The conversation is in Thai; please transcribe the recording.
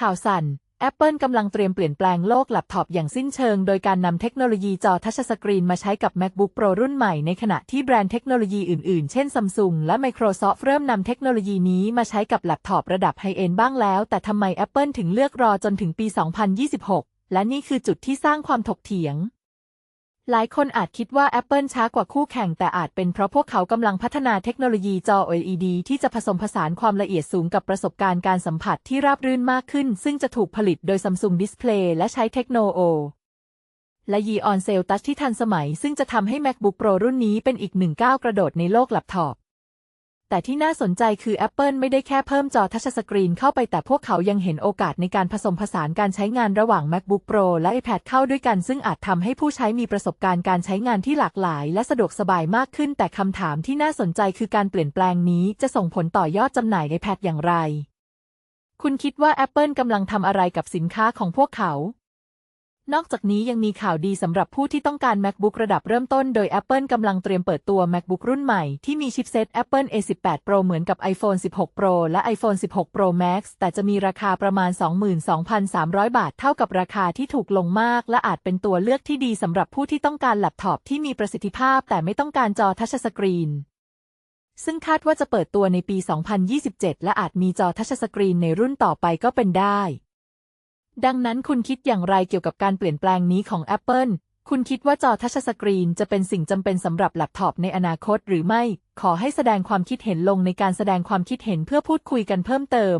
ข่าวสั่น Apple กำลังเตรียมเปลี่ยนแปลงโลกแล็ปท็อปอย่างสิ้นเชิง โดยการนำเทคโนโลยีจอทัชสกรีนมาใช้กับ MacBook Pro รุ่นใหม่ในขณะที่แบรนด์เทคโนโลยีอื่นๆ เช่น Samsung และ Microsoft เริ่มนำเทคโนโลยีนี้มาใช้กับแล็ปท็อประดับไฮเอนด์บ้างแล้ว แต่ทำไม Apple ถึงเลือกรอจนถึงปี 2026 และนี่คือจุดที่สร้างความถกเถียง หลายคนอาจคิดว่า Apple ช้ากว่าคู่แข่ง แต่อาจเป็นเพราะพวกเขากำลังพัฒนาเทคโนโลยีจอ OLED ที่จะผสมผสานความละเอียดสูงกับประสบการณ์การสัมผัสที่ราบรื่นมากขึ้น ซึ่งจะถูกผลิตโดย Samsung Display และใช้เทคโนโอและยีออนเซลตัชที่ทันสมัย ซึ่งจะทำให้ MacBook Pro รุ่นนี้เป็นอีกหนึ่งก้าวกระโดดในโลกแล็ปท็อป แต่ที่น่าสนใจคือ Apple ไม่ได้แค่เพิ่มจอทัชสกรีนเข้าไปแต่พวกเขายังเห็นโอกาสในการผสมผสานการใช้งานระหว่าง MacBook Pro และ iPad เข้าด้วยกัน ซึ่งอาจทำให้ผู้ใช้มีประสบการณ์การใช้งานที่หลากหลาย และสะดวกสบายมากขึ้น แต่คำถามที่น่าสนใจคือการเปลี่ยนแปลงนี้จะส่งผลต่อยอดจำหน่าย iPad อย่างไร คุณคิดว่า Apple กำลังทำอะไรกับสินค้าของพวกเขา นอกจากนี้ยังมีข่าวดีสำหรับผู้ที่ต้องการ MacBook ระดับเริ่มต้นโดย Apple กำลังเตรียมเปิดตัว MacBook รุ่นใหม่ที่มีชิปเซ็ต Apple A18 Pro เหมือนกับ iPhone 16 Pro และ iPhone 16 Pro Max แต่จะมีราคาประมาณ 22,300 บาท เท่ากับราคาที่ถูกลงมาก และอาจเป็นตัวเลือกที่ดีสำหรับผู้ที่ต้องการแล็ปท็อปที่มีประสิทธิภาพ แต่ไม่ต้องการจอทัชสกรีนซึ่งคาดว่าจะเปิดตัวในปี 2027 และอาจมีจอทัชสกรีนในรุ่นต่อไปก็เป็นได้ ดังนั้นคุณคิดอย่างไรเกี่ยวกับการเปลี่ยนแปลงนี้ของ Apple คุณคิดว่าจอทัชสกรีนจะเป็นสิ่งจำเป็นสำหรับแล็ปท็อปในอนาคตหรือไม่ ขอให้แสดงความคิดเห็นลงในการแสดงความคิดเห็นเพื่อพูดคุยกันเพิ่มเติม